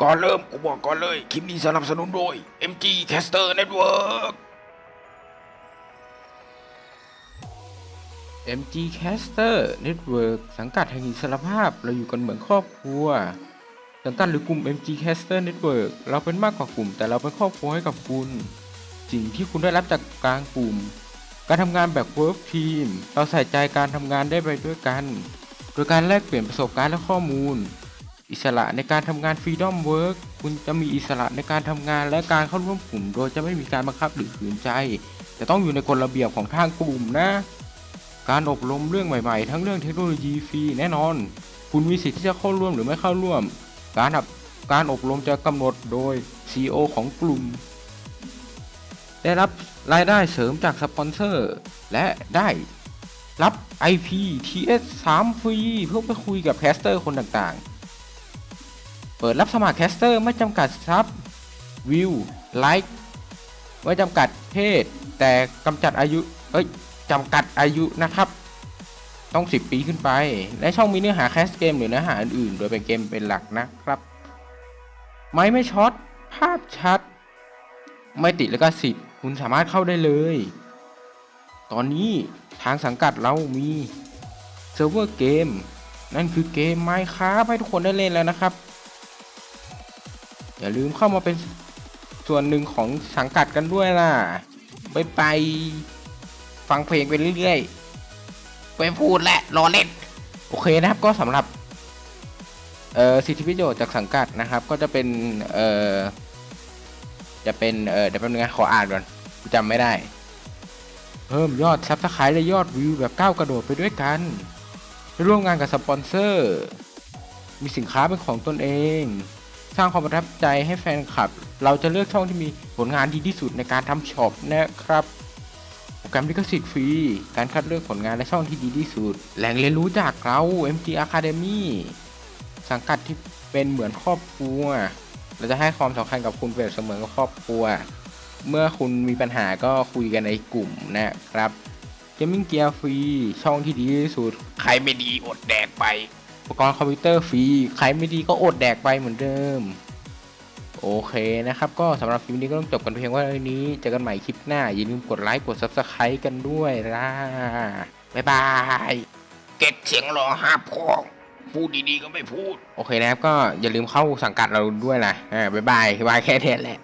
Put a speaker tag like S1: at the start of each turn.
S1: ก่อนเริ่มกูบอกก่อนเลย คลิปนี้สนับสนุนโดย MG Caster Network
S2: MG Caster Network สังกัดแห่งอิสรภาพเราอยู่กันเหมือนครอบครัว สังกัดหรือกลุ่ม MG Caster Network เราเป็นมากกว่ากลุ่ม แต่เราเป็นครอบครัวให้กับคุณ สิ่งที่คุณได้รับจากกลางกลุ่ม การทำงานแบบ Work Team เราใส่ใจการทำงานได้ไปด้วยกัน โดยการแลกเปลี่ยนประสบการณ์และข้อมูล อิสระในการทำงาน Freedom Work คุณจะมีอิสระในการทำงานและการเข้าร่วมกลุ่ม โดยจะไม่มีการบังคับหรือขืนใจ จะต้องอยู่ในกฎระเบียบของทางกลุ่มนะ การอบรมเรื่องใหม่ๆ ทั้งเรื่องเทคโนโลยีฟรีแน่นอน คุณมีสิทธิ์ที่จะเข้าร่วมหรือไม่เข้าร่วม การอบการอบรมจะกำหนดโดย CEO ของกลุ่ม ได้รับรายได้เสริมจากสปอนเซอร์ และได้รับ IP TS 3ฟรีเพื่อไปคุยกับแคสเตอร์คนต่างๆ เปิดรับสมัครแคสเตอร์ไม่จำกัดซับวิวไลค์ไม่จำกัดเพศ แต่กำจัดอายุเอ้ยจำกัดอายุนะครับ ต้อง 10 ปีขึ้นไป และช่องมีเนื้อหาแคสเกมหรือเนื้อหาอื่นๆ โดยเป็นเกมเป็นหลักนะครับ ไม่ไม่ช็อต ภาพชัด ไม่ติดแล้วก็สิทธิ์คุณสามารถเข้าได้เลย ตอนนี้ทางสังกัดเรามีเซิร์ฟเวอร์เกม นั่นคือเกมไมค์ครับให้ทุกคนได้เล่นแล้วนะครับ อย่าลืมเข้ามาเป็นส่วนหนึ่งของสังกัดกันด้วยล่ะ ไปไป ฟังเพลงไปเรื่อยๆไปพูดแหละรอเล่น โอเคนะครับก็สำหรับเอ่อสิทธิประโยชน์จากสังกัดนะครับ ก็จะเป็นเอ่อจะเป็นเอ่อเดี๋ยวแป๊บนึงนะขออ่านก่อนจำไม่ได้ เพิ่มยอดซับสไครต์และยอดวิวแบบก้าวกระโดดไปด้วยกันร่วมงานกับสปอนเซอร์ มีสินค้าเป็นของตนเอง สร้างความประทับใจให้แฟนคลับ เราจะเลือกช่องที่มีผลงานดีที่สุดในการทำช็อปนะครับโปรแกรมลิขสิทธิ์ฟรี การคัดเลือกผลงานและช่องที่ดีที่สุด แหล่งเรียนรู้จากเรา MG Academy สังกัดที่เป็นเหมือนครอบครัว เราจะให้ความสำคัญกับคุณเปรียบเสมือนกับครอบครัว เมื่อคุณมีปัญหาก็คุยกันในกลุ่มนะครับ Gaming Gear ฟรี ช่องที่ดีที่สุด
S1: ใครไม่ดีอดแดกไป
S2: อุปกรณ์คอมพิวเตอร์ฟรี ใครไม่ดีก็อดแดกไปเหมือนเดิม โอเคนะครับ ก็สำหรับคลิปนี้ก็ต้องจบกันเพียงว่าเท่านี้ เจอกันใหม่คลิปหน้า อย่าลืมกดไลค์ กด Subscribe กันด้วยล่ะ บ๊ายบาย
S1: เก็ตเสียงรอห้าพองพูดดีๆก็ไม่พูด
S2: โอเคนะครับ ก็อย่าลืมเข้าสังกัดเราด้วยนะอ่าบ๊ายบายบายแค่เนี้แหละ